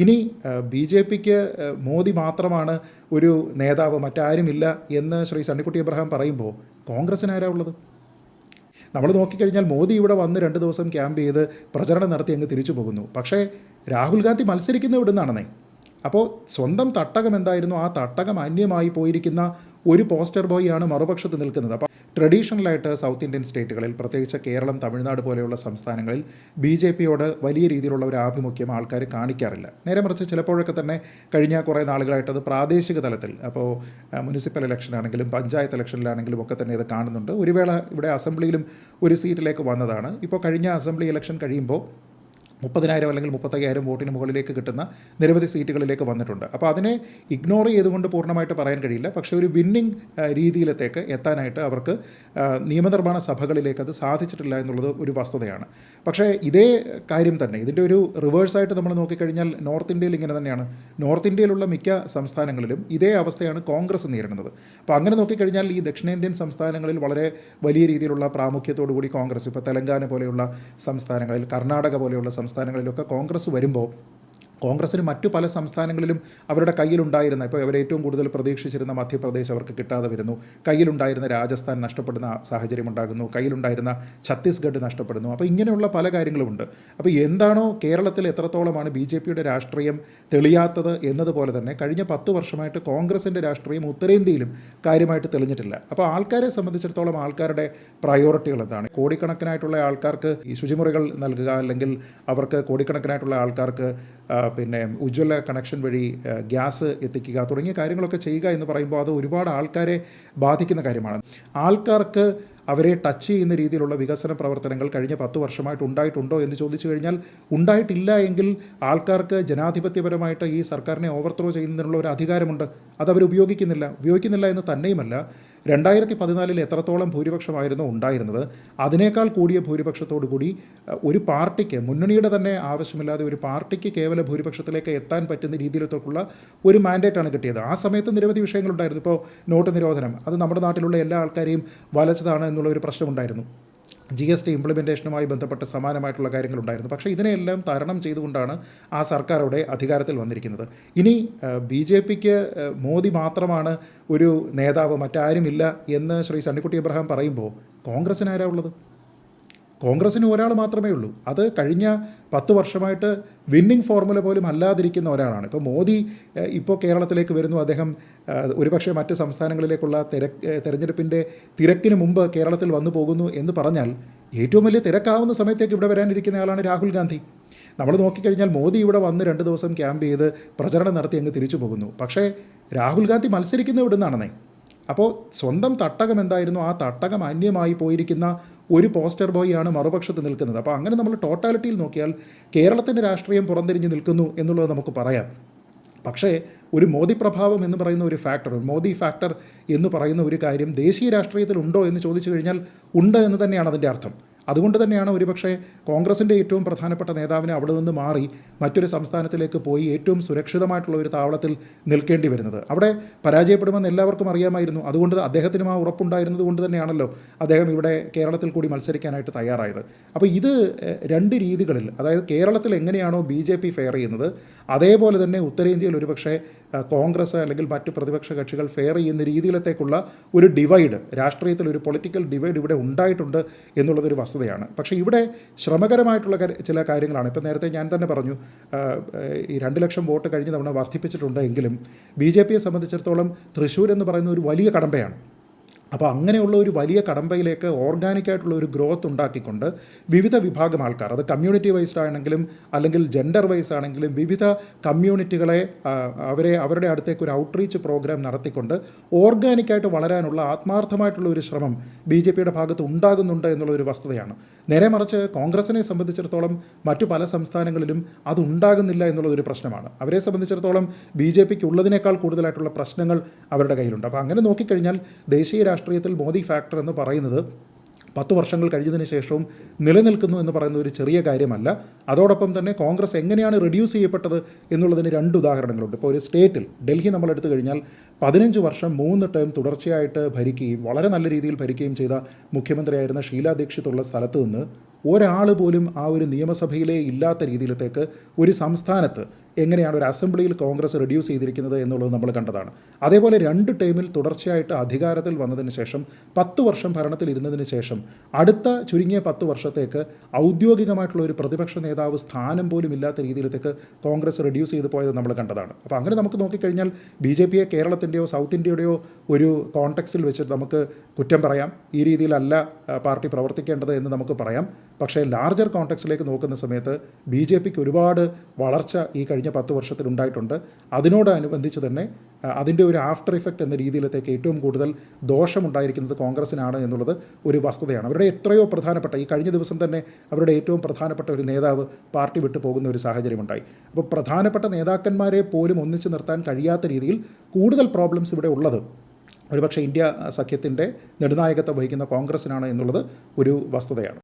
ഇനി B J പിക്ക് മോദി മാത്രമാണ് ഒരു നേതാവ് മറ്റാരുമില്ല എന്ന് ശ്രീ സണ്ണിക്കുട്ടി അബ്രഹാം പറയുമ്പോൾ കോൺഗ്രസ്സിന് ആരാ ഉള്ളത്? നമ്മൾ നോക്കിക്കഴിഞ്ഞാൽ മോദി ഇവിടെ വന്ന് രണ്ട് ദിവസം ക്യാമ്പ് ചെയ്ത് പ്രചരണം നടത്തി അങ്ങ് തിരിച്ചു പോകുന്നു. പക്ഷേ രാഹുൽ ഗാന്ധി മത്സരിക്കുന്ന ഇവിടെ നിന്നാണെന്നേ അപ്പോൾ സ്വന്തം തട്ടകം എന്തായിരുന്നു? ആ തട്ടകം അന്യമായി പോയിരിക്കുന്ന ഒരു പോസ്റ്റർ ബോയ് ആണ് മറുപക്ഷത്ത് നിൽക്കുന്നത്. അപ്പോൾ ട്രഡീഷണലായിട്ട് സൗത്ത് ഇന്ത്യൻ സ്റ്റേറ്റുകളിൽ പ്രത്യേകിച്ച് കേരളം തമിഴ്നാട് പോലെയുള്ള സംസ്ഥാനങ്ങളിൽ ബി ജെ പിയോട് വലിയ രീതിയിലുള്ള ഒരു ആഭിമുഖ്യം ആൾക്കാർ കാണിക്കാറില്ല. നേരെ മറിച്ച് ചിലപ്പോഴൊക്കെ തന്നെ കഴിഞ്ഞ കുറേ നാളുകളായിട്ട് അത് പ്രാദേശിക തലത്തിൽ അപ്പോൾ മുനിസിപ്പൽ ഇലക്ഷനാണെങ്കിലും പഞ്ചായത്ത് ഇലക്ഷനിലാണെങ്കിലും ഒക്കെ തന്നെ ഇത് കാണുന്നുണ്ട്. ഒരു വേള ഇവിടെ അസംബ്ലിയിലും ഒരു സീറ്റിലേക്ക് വന്നതാണ്. ഇപ്പോൾ കഴിഞ്ഞ അസംബ്ലി ഇലക്ഷൻ കഴിയുമ്പോൾ മുപ്പതിനായിരം അല്ലെങ്കിൽ മുപ്പത്തയ്യായിരം വോട്ടിന് മുകളിലേക്ക് കിട്ടുന്ന നിരവധി സീറ്റുകളിലേക്ക് വന്നിട്ടുണ്ട്. അപ്പോൾ അതിനെ ഇഗ്നോർ ചെയ്തുകൊണ്ട് പൂർണമായിട്ട് പറയാൻ കഴിയില്ല. പക്ഷേ ഒരു വിന്നിംഗ് രീതിയിലത്തേക്ക് എത്താനായിട്ട് അവർക്ക് നിയമനിർമ്മാണ സഭകളിലേക്ക് അത് സാധിച്ചിട്ടില്ല എന്നുള്ളത് ഒരു വസ്തുതയാണ്. പക്ഷേ ഇതേ കാര്യം തന്നെ ഇതിന്റെ ഒരു റിവേഴ്സായിട്ട് നമ്മൾ നോക്കിക്കഴിഞ്ഞാൽ നോർത്ത് ഇന്ത്യയിൽ ഇങ്ങനെ തന്നെയാണ്. നോർത്ത് ഇന്ത്യയിലുള്ള മിക്ക സംസ്ഥാനങ്ങളിലും ഇതേ അവസ്ഥയാണ് കോൺഗ്രസ് നേരിടുന്നത്. അപ്പോൾ അങ്ങനെ നോക്കിക്കഴിഞ്ഞാൽ ഈ ദക്ഷിണേന്ത്യൻ സംസ്ഥാനങ്ങളിൽ വളരെ വലിയ രീതിയിലുള്ള പ്രാമുഖ്യത്തോടു കൂടി കോൺഗ്രസ് ഇപ്പോൾ തെലങ്കാന പോലെയുള്ള സംസ്ഥാനങ്ങളിൽ കർണാടക പോലെയുള്ള സംസ്ഥാനങ്ങളിലൊക്കെ കോൺഗ്രസ് വരുമ്പോൾ കോൺഗ്രസ്സിന് മറ്റു പല സംസ്ഥാനങ്ങളിലും അവരുടെ കയ്യിലുണ്ടായിരുന്ന ഇപ്പോൾ അവർ ഏറ്റവും കൂടുതൽ പ്രതീക്ഷിച്ചിരുന്ന മധ്യപ്രദേശ് അവർക്ക് കിട്ടാതെ വരുന്നു. കയ്യിലുണ്ടായിരുന്ന രാജസ്ഥാൻ നഷ്ടപ്പെടുന്ന സാഹചര്യം ഉണ്ടാകുന്നു. കയ്യിലുണ്ടായിരുന്ന ഛത്തീസ്ഗഡ് നഷ്ടപ്പെടുന്നു. അപ്പോൾ ഇങ്ങനെയുള്ള പല കാര്യങ്ങളുമുണ്ട്. അപ്പോൾ എന്താണോ കേരളത്തിൽ എത്രത്തോളമാണ് ബി ജെ പിയുടെ രാഷ്ട്രീയം തെളിയാത്തത് എന്നതുപോലെ തന്നെ കഴിഞ്ഞ പത്ത് വർഷമായിട്ട് കോൺഗ്രസിന്റെ രാഷ്ട്രീയം ഉത്തരേന്ത്യയിലും കാര്യമായിട്ട് തെളിഞ്ഞിട്ടില്ല. അപ്പോൾ ആൾക്കാരെ സംബന്ധിച്ചിടത്തോളം ആൾക്കാരുടെ പ്രയോറിറ്റികൾ എന്താണ്? കോടിക്കണക്കിനായിട്ടുള്ള ആൾക്കാർക്ക് ഈ ശുചിമുറികൾ നൽകുക അല്ലെങ്കിൽ അവർക്ക് കോടിക്കണക്കിനായിട്ടുള്ള ആൾക്കാർക്ക് പിന്നെ ഉജ്ജ്വല കണക്ഷൻ വഴി ഗ്യാസ് എത്തിക്കുക തുടങ്ങിയ കാര്യങ്ങളൊക്കെ ചെയ്യുക എന്ന് പറയുമ്പോൾ അത് ഒരുപാട് ആൾക്കാരെ ബാധിക്കുന്ന കാര്യമാണ്. ആൾക്കാർക്ക് അവരെ ടച്ച് ചെയ്യുന്ന രീതിയിലുള്ള വികസന പ്രവർത്തനങ്ങൾ കഴിഞ്ഞ പത്ത് വർഷമായിട്ട് ഉണ്ടായിട്ടുണ്ടോ എന്ന് ചോദിച്ചു കഴിഞ്ഞാൽ ഉണ്ടായിട്ടില്ല എങ്കിൽ ആൾക്കാർക്ക് ജനാധിപത്യപരമായിട്ട് ഈ സർക്കാരിനെ ഓവർത്രോ ചെയ്യുന്നതിനുള്ള ഒരു അധികാരമുണ്ട്. അത് അവർ ഉപയോഗിക്കുന്നില്ല. ഉപയോഗിക്കുന്നില്ല എന്ന് തന്നെയുമല്ല. രണ്ടായിരത്തി പതിനാലിൽ എത്രത്തോളം ഭൂരിപക്ഷമായിരുന്നു ഉണ്ടായിരുന്നത്? അതിനേക്കാൾ കൂടിയ ഭൂരിപക്ഷത്തോടു കൂടി ഒരു പാർട്ടിക്ക് മുന്നണിയുടെ തന്നെ ആവശ്യമില്ലാതെ ഒരു പാർട്ടിക്ക് കേവല ഭൂരിപക്ഷത്തിലേക്ക് എത്താൻ പറ്റുന്ന രീതിയിലേക്കുള്ള ഒരു മാൻഡേറ്റാണ് കിട്ടിയത്. ആ സമയത്ത് നിരവധി വിഷയങ്ങളുണ്ടായിരുന്നു. ഇപ്പോൾ നോട്ട് നിരോധനം അത് നമ്മുടെ നാട്ടിലുള്ള എല്ലാ ആൾക്കാരെയും വലച്ചതാണ് എന്നുള്ള ഒരു പ്രശ്നമുണ്ടായിരുന്നു ജി എസ് ടി ഇംപ്ലിമെന്റേഷനുമായി ബന്ധപ്പെട്ട് സമാനമായിട്ടുള്ള കാര്യങ്ങളുണ്ടായിരുന്നു. പക്ഷേ ഇതിനെയെല്ലാം തരണം ചെയ്തുകൊണ്ടാണ് ആ സർക്കാർ അവിടെ അധികാരത്തിൽ വന്നിരിക്കുന്നത്. ഇനി ബി ജെ പിക്ക് മോദി മാത്രമാണ് ഒരു നേതാവ് മറ്റാരുമില്ല എന്ന് ശ്രീ സണ്ണിക്കുട്ടി അബ്രഹാം പറയുമ്പോൾ കോൺഗ്രസ്സിനാരാ ഉള്ളത്? കോൺഗ്രസ്സിന് ഒരാൾ മാത്രമേ ഉള്ളൂ. അത് കഴിഞ്ഞ പത്ത് വർഷമായിട്ട് വിന്നിംഗ് ഫോർമുല പോലും അല്ലാതിരിക്കുന്ന ഒരാളാണ്. ഇപ്പോൾ മോദി ഇപ്പോൾ കേരളത്തിലേക്ക് വരുന്നു. അദ്ദേഹം ഒരുപക്ഷെ മറ്റ് സംസ്ഥാനങ്ങളിലേക്കുള്ള തിരക്ക് തെരഞ്ഞെടുപ്പിന്റെ തിരക്കിന് മുമ്പ് കേരളത്തിൽ വന്നു പോകുന്നു എന്ന് പറഞ്ഞാൽ ഏറ്റവും വലിയ തിരക്കാവുന്ന സമയത്തേക്ക് ഇവിടെ വരാനിരിക്കുന്ന ആളാണ് രാഹുൽ ഗാന്ധി. നമ്മൾ നോക്കിക്കഴിഞ്ഞാൽ മോദി ഇവിടെ വന്ന് രണ്ട് ദിവസം ക്യാമ്പ് ചെയ്ത് പ്രചരണം നടത്തി അങ്ങ് തിരിച്ചു പോകുന്നു. പക്ഷേ രാഹുൽ ഗാന്ധി മത്സരിക്കുന്ന ഇവിടെ നിന്നാണെന്നേ അപ്പോൾ സ്വന്തം തട്ടകം എന്തായിരുന്നു? ആ തട്ടകം അന്യമായി പോയിരിക്കുന്ന ഒരു പോസ്റ്റർ ബോയ് ആണ് മറുപക്ഷത്ത് നിൽക്കുന്നത്. അപ്പോൾ അങ്ങനെ നമ്മൾ ടോട്ടാലിറ്റിയിൽ നോക്കിയാൽ കേരളത്തിന്റെ രാഷ്ട്രീയം പുറംതിരിഞ്ഞ് നിൽക്കുന്നു എന്നുള്ളത് നമുക്ക് പറയാം. പക്ഷേ ഒരു മോദി പ്രഭാവം എന്ന് പറയുന്ന ഒരു ഫാക്ടർ മോദി ഫാക്ടർ എന്ന് പറയുന്ന ഒരു കാര്യം ദേശീയ രാഷ്ട്രീയത്തിൽ ഉണ്ടോ എന്ന് ചോദിച്ചു കഴിഞ്ഞാൽ ഉണ്ട് എന്ന് തന്നെയാണ് അതിന്റെ അർത്ഥം. അതുകൊണ്ട് തന്നെയാണ് ഒരുപക്ഷെ കോൺഗ്രസിന്റെ ഏറ്റവും പ്രധാനപ്പെട്ട നേതാവിനെ അവിടെ നിന്ന് മാറി മറ്റൊരു സംസ്ഥാനത്തിലേക്ക് പോയി ഏറ്റവും സുരക്ഷിതമായിട്ടുള്ള ഒരു താവളത്തിൽ നിൽക്കേണ്ടി വരുന്നത്. അവിടെ പരാജയപ്പെടുമെന്ന് എല്ലാവർക്കും അറിയാമായിരുന്നു. അതുകൊണ്ട് അദ്ദേഹത്തിനും ആ ഉറപ്പുണ്ടായിരുന്നത് കൊണ്ട് തന്നെയാണല്ലോ അദ്ദേഹം ഇവിടെ കേരളത്തിൽ കൂടി മത്സരിക്കാനായിട്ട് തയ്യാറായത്. അപ്പോൾ ഇത് രണ്ട് രീതികളിൽ അതായത് കേരളത്തിൽ എങ്ങനെയാണോ ബി ജെ പി ഫെയർ ചെയ്യുന്നത് അതേപോലെ തന്നെ ഉത്തരേന്ത്യയിൽ ഒരുപക്ഷെ കോൺഗ്രസ് അല്ലെങ്കിൽ മറ്റ് പ്രതിപക്ഷ കക്ഷികൾ ഫെയർ ചെയ്യുന്ന രീതിയിലത്തേക്കുള്ള ഒരു ഡിവൈഡ് രാഷ്ട്രീയത്തിൽ ഒരു പൊളിറ്റിക്കൽ ഡിവൈഡ് ഇവിടെ ഉണ്ടായിട്ടുണ്ട് എന്നുള്ളതൊരു വസ്തുതയാണ്. പക്ഷേ ഇവിടെ ശ്രമകരമായിട്ടുള്ള ചില കാര്യങ്ങളാണ്. ഇപ്പം നേരത്തെ ഞാൻ തന്നെ പറഞ്ഞു ഈ രണ്ട് ലക്ഷം വോട്ട് കഴിഞ്ഞ തവണ വർദ്ധിപ്പിച്ചിട്ടുണ്ട് എങ്കിലും ബി ജെ പിയെ സംബന്ധിച്ചിടത്തോളം തൃശ്ശൂർ എന്ന് പറയുന്ന ഒരു വലിയ കടമ്പയാണ്. അപ്പോൾ അങ്ങനെയുള്ള ഒരു വലിയ കടമ്പയിലേക്ക് ഓർഗാനിക്കായിട്ടുള്ള ഒരു ഗ്രോത്ത് ഉണ്ടാക്കിക്കൊണ്ട് വിവിധ വിഭാഗം ആൾക്കാർ അത് കമ്മ്യൂണിറ്റി വൈസ്ഡ് ആണെങ്കിലും അല്ലെങ്കിൽ ജെൻഡർ വൈസ് ആണെങ്കിലും വിവിധ കമ്മ്യൂണിറ്റികളെ അവരെ അവരുടെ അടുത്തേക്ക് ഒരു ഔട്ട്റീച്ച് പ്രോഗ്രാം നടത്തിക്കൊണ്ട് ഓർഗാനിക്കായിട്ട് വളരാനുള്ള ആത്മാർത്ഥമായിട്ടുള്ള ഒരു ശ്രമം ബി ജെ പിയുടെ ഭാഗത്ത് ഉണ്ടാകുന്നുണ്ട് എന്നുള്ള ഒരു വസ്തുതയാണ്. നേരെ മറിച്ച് കോൺഗ്രസിനെ സംബന്ധിച്ചിടത്തോളം മറ്റു പല സംസ്ഥാനങ്ങളിലും അത് ഉണ്ടാകുന്നില്ല എന്നുള്ളതൊരു പ്രശ്നമാണ്. അവരെ സംബന്ധിച്ചിടത്തോളം ബി ജെ പിക്ക് ഉള്ളതിനേക്കാൾ കൂടുതലായിട്ടുള്ള പ്രശ്നങ്ങൾ അവരുടെ കയ്യിലുണ്ട്. അപ്പോൾ അങ്ങനെ നോക്കിക്കഴിഞ്ഞാൽ ദേശീയ രാഷ്ട്രീയത്തിൽ മോദി ഫാക്ടർ എന്ന് പറയുന്നത് പത്ത് വർഷങ്ങൾ കഴിഞ്ഞതിന് ശേഷവും നിലനിൽക്കുന്നു എന്ന് പറയുന്ന ഒരു ചെറിയ കാര്യമല്ല. അതോടൊപ്പം തന്നെ കോൺഗ്രസ് എങ്ങനെയാണ് റെഡ്യൂസ് ചെയ്യപ്പെട്ടത് എന്നുള്ളതിന് രണ്ട് ഉദാഹരണങ്ങളുണ്ട്. ഇപ്പോൾ ഒരു സ്റ്റേറ്റിൽ ഡൽഹി നമ്മൾ എടുത്തു കഴിഞ്ഞാൽ പതിനഞ്ച് വർഷം മൂന്ന് ടേം തുടർച്ചയായിട്ട് ഭരിക്കുകയും വളരെ നല്ല രീതിയിൽ ഭരിക്കുകയും ചെയ്ത മുഖ്യമന്ത്രിയായിരുന്ന ഷീലാ ദീക്ഷിത്തുള്ള സ്ഥലത്ത് നിന്ന് ഒരാൾ പോലും ആ ഒരു നിയമസഭയിലേ ഇല്ലാത്ത രീതിയിലത്തേക്ക് ഒരു സംസ്ഥാനത്ത് എങ്ങനെയാണ് ഒരു അസംബ്ലിയിൽ കോൺഗ്രസ് റെഡ്യൂസ് ചെയ്തിരിക്കുന്നത് എന്നുള്ളത് നമ്മൾ കണ്ടതാണ്. അതേപോലെ രണ്ട് ടൈമിൽ തുടർച്ചയായിട്ട് അധികാരത്തിൽ വന്നതിന് ശേഷം പത്ത് വർഷം ഭരണത്തിൽ ഇരുന്നതിന് ശേഷം അടുത്ത ചുരുങ്ങിയ പത്ത് വർഷത്തേക്ക് ഔദ്യോഗികമായിട്ടുള്ള ഒരു പ്രതിപക്ഷ നേതാവ് സ്ഥാനം പോലും ഇല്ലാത്ത രീതിയിലേക്ക് കോൺഗ്രസ് റെഡ്യൂസ് ചെയ്ത് പോയത് നമ്മൾ കണ്ടതാണ്. അപ്പോൾ അങ്ങനെ നമുക്ക് നോക്കിക്കഴിഞ്ഞാൽ ബി ജെ പിയെ കേരളത്തിന്റെയോ സൗത്ത് ഇന്ത്യയുടെയോ ഒരു കോണ്ടെക്സ്റ്റിൽ വെച്ചിട്ട് നമുക്ക് കുറ്റം പറയാം. ഈ രീതിയിലല്ല പാർട്ടി പ്രവർത്തിക്കേണ്ടത് എന്ന് നമുക്ക് പറയാം. പക്ഷേ ലാർജർ കോണ്ടെക്സ്റ്റിലേക്ക് നോക്കുന്ന സമയത്ത് ബി ജെ പിക്ക് ഒരുപാട് വളർച്ച ഈ പത്ത് വർഷത്തിൽ ഉണ്ടായിട്ടുണ്ട്. അതിനോടനുബന്ധിച്ച് തന്നെ അതിന്റെ ഒരു ആഫ്റ്റർ ഇഫക്റ്റ് എന്ന രീതിയിലത്തേക്ക് ഏറ്റവും കൂടുതൽ ദോഷമുണ്ടായിരിക്കുന്നത് കോൺഗ്രസിനാണ് എന്നുള്ളത് ഒരു വസ്തുതയാണ്. അവരുടെ എത്രയോ പ്രധാനപ്പെട്ട ഈ കഴിഞ്ഞ ദിവസം തന്നെ അവരുടെ ഏറ്റവും പ്രധാനപ്പെട്ട ഒരു നേതാവ് പാർട്ടി വിട്ടു പോകുന്ന ഒരു സാഹചര്യമുണ്ടായി. അപ്പോൾ പ്രധാനപ്പെട്ട നേതാക്കന്മാരെ പോലും ഒന്നിച്ചു നിർത്താൻ കഴിയാത്ത രീതിയിൽ കൂടുതൽ പ്രോബ്ലംസ് ഇവിടെ ഉള്ളത്. ഒരുപക്ഷെ ഇന്ത്യ സഖ്യത്തിന്റെ നെടുനായകത്വം വഹിക്കുന്ന കോൺഗ്രസിനാണ് എന്നുള്ളത് ഒരു വസ്തുതയാണ്.